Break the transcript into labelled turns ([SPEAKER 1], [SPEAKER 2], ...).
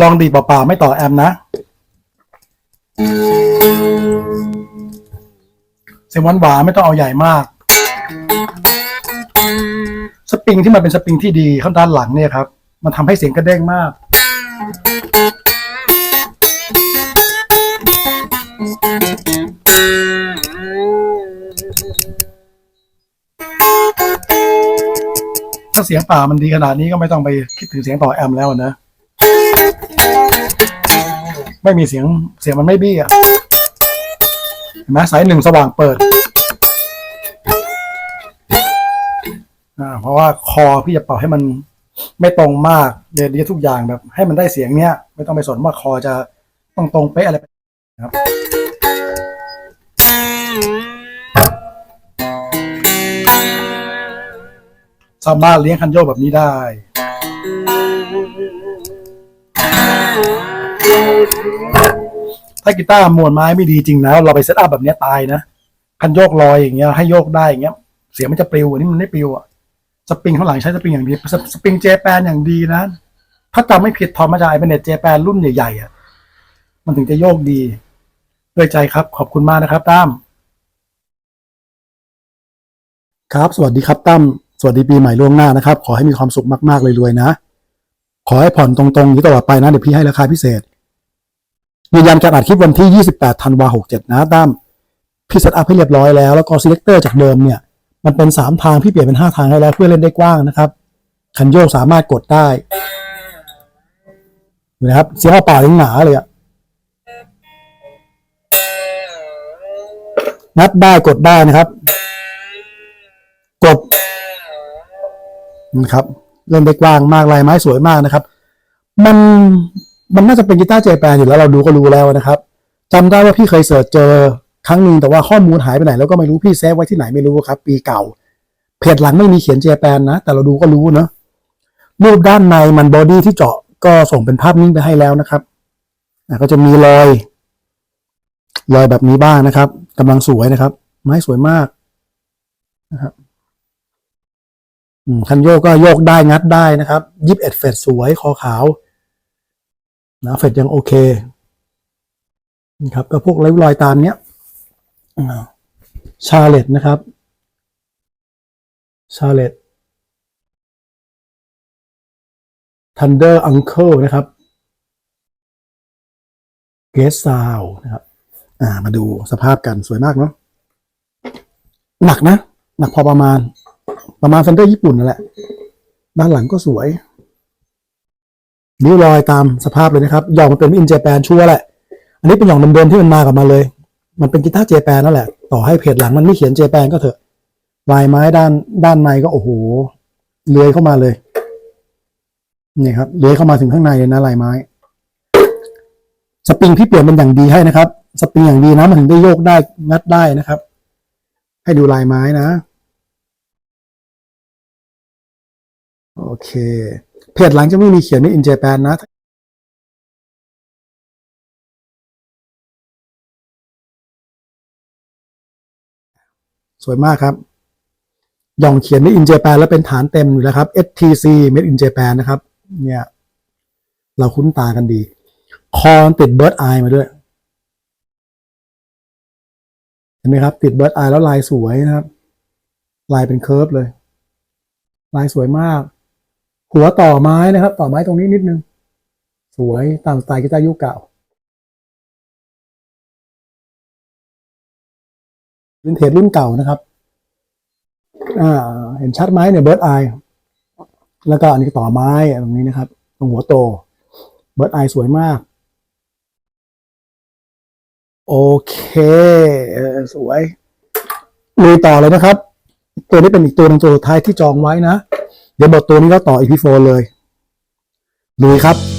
[SPEAKER 1] ลองดีเปล่าๆไม่ต่อแอมป์นะเสียงหวานๆไม่ต้องเอาใหญ่มาก สปริงที่มันเป็นสปริงที่ดีข้างด้านหลังเนี่ยครับ มันทำให้เสียงกระเด้งมาก ถ้าเสียงป่ามันดีขนาดนี้ก็ไม่ต้องไปคิดถึงเสียงต่อแอมป์แล้วนะ ไม่มีเสียงเสียงมันไม่บี้อะเห็นไหมสายหนึ่งสว่างเปิดอ่าเพราะว่าคอพี่จะเป่าให้มันไม่ตรงมากเรียนดีทุกอย่างแบบ ให้มันได้เสียงเนี้ย ไม่ต้องไปสนว่าคอจะต้องตรงเป๊ะอะไรครับสามารถเลี้ยงคันโยกแบบนี้ได้ ถ้ากีตาร์มวลไม้ไม่ดีจริงนะเราไปเซตอัพแบบเนี้ยตายนะคันโยกลอยอย่างเงี้ยให้โยกได้อย่างเงี้ย เสียงมันจะปลิวอันนี้มันไม่ปลิวอะสปริงข้างหลังใช้สปริงอย่างดีสสปริงเจแปนอย่างดีนะ ถ้าจำไม่ผิดทอมมาจากไอเบเนตเจแปนรุ่นใหญ่ๆอะมันถึงจะโยกดีด้วยใจครับ ขอบคุณมากนะครับตั้มครับ สวัสดีครับตั้มสวัสดีปีใหม่ล่วงหน้านะครับ ขอให้มีความสุขมากๆเลยรวยๆนะ ขอให้ผ่อนตรงๆนี้ตลอดไปนะ เดี๋ยวพี่ให้ราคาพิเศษ ยืนยันการอัดคลิปวันที่ 28ธันวา67นะตั้มพี่เซตอัพให้เรียบร้อยแล้วแล้วก็ selector จากเดิมเนี่ยมันเป็น 3 ทางพี่เปลี่ยนเป็น 5 ทางให้แล้วเพื่อเล่นได้กว้างนะครับคันโยกสามารถกดได้ดูนะครับเสียงเปล่ายังหนาเลยอะนัดได้กดได้นะครับ กดนะครับ เล่นได้กว้างมากลายไม้สวยมากนะครับ มัน มันน่าจะเป็นกีตาร์เจแปนอยู่แล้วเราดูก็รู้แล้วนะครับจำได้ว่าพี่เคยเสิร์ชเจอครั้งหนึ่งแต่ว่าข้อมูลหายไปไหนแล้วก็ไม่รู้พี่เซฟไว้ที่ไหนไม่รู้ครับปีเก่า เพจหลังไม่มีเขียนเจแปนนะ แต่เราดูก็รู้เนอะรูปด้านในมันบอดี้ที่เจาะก็ส่งเป็นภาพนิ่งไปให้แล้วนะครับก็จะมีรอยรอยแบบนี้บ้างนะครับกำลังสวยนะครับ ไม้สวยมากนะครับคันโยกก็โยกได้งัดได้นะครับยิบเอ็ดเฟดสวยคอขาว นะเฟดยังโอเคนะครับก็พวกริ้วรอยตามเนี้ยชาเลตนะครับชาเลตทันเดอร์อังเคิลนะครับเกสซาวนะครับ อ่า มาดูสภาพกันสวยมากเนาะหนักนะ หนักพอประมาณ ประมาณเฟนเดอร์ญี่ปุ่นนั่นแหละ ด้านหลังก็สวย นิ้วรอยตามสภาพเลยนะครับหย่องมันเป็นอินเจแปนชัวร์แหละ อันนี้เป็นหย่องเดิมๆที่มันมากับมาเลย มันเป็นกีตาร์เจแปนนั่นแหละ ต่อให้เพจหลังมันไม่เขียนเจแปนก็เถอะลายไม้ด้านด้านในก็โอ้โหเลื้อยเข้ามาเลยนี่ครับเลื้อยเข้ามาถึงข้างในเลยนะลายไม้ สปริงพี่เปลี่ยนเป็นอย่างดีให้นะครับ สปริงอย่างดีนะมันถึงได้โยกได้งัดได้นะครับ ให้ดูลายไม้นะ โอเค เพจหลังจะไม่มีเขียนไม่อินเจแปนนะสวยมากครับหย่องเขียนไม่อินเจแปนแล้วเป็นฐานเต็มอยู่แล้วครับ STC Made in Japan นะครับ เนี่ย เราคุ้นตากันดี คอติดเบิร์ดไอมาด้วย เห็นไหมครับ ติดเบิร์ดไอแล้วลายสวยนะครับ ลายเป็นเคิร์ฟเลย ลายสวยมาก หัวต่อไม้นะครับ ต่อไม้ตรงนี้นิดนึง สวยตามสไตล์กีตาร์ยุคเก่าวินเทจรุ่นเก่านะครับ อ่า เห็นชัดไหมเนี่ยเบิร์ดไอแล้วก็อันนี้ต่อไม้ตรงนี้นะครับ ตรงหัวโต เบิร์ดไอสวยมาก โอเคสวยลุยต่อเลยนะครับ ตัวนี้เป็นอีกตัวหนึ่งตัวสุดท้ายที่จองไว้นะ เดี๋ยวบทตัวนี้ก็ต่ออีพีโฟเลยลุยครับ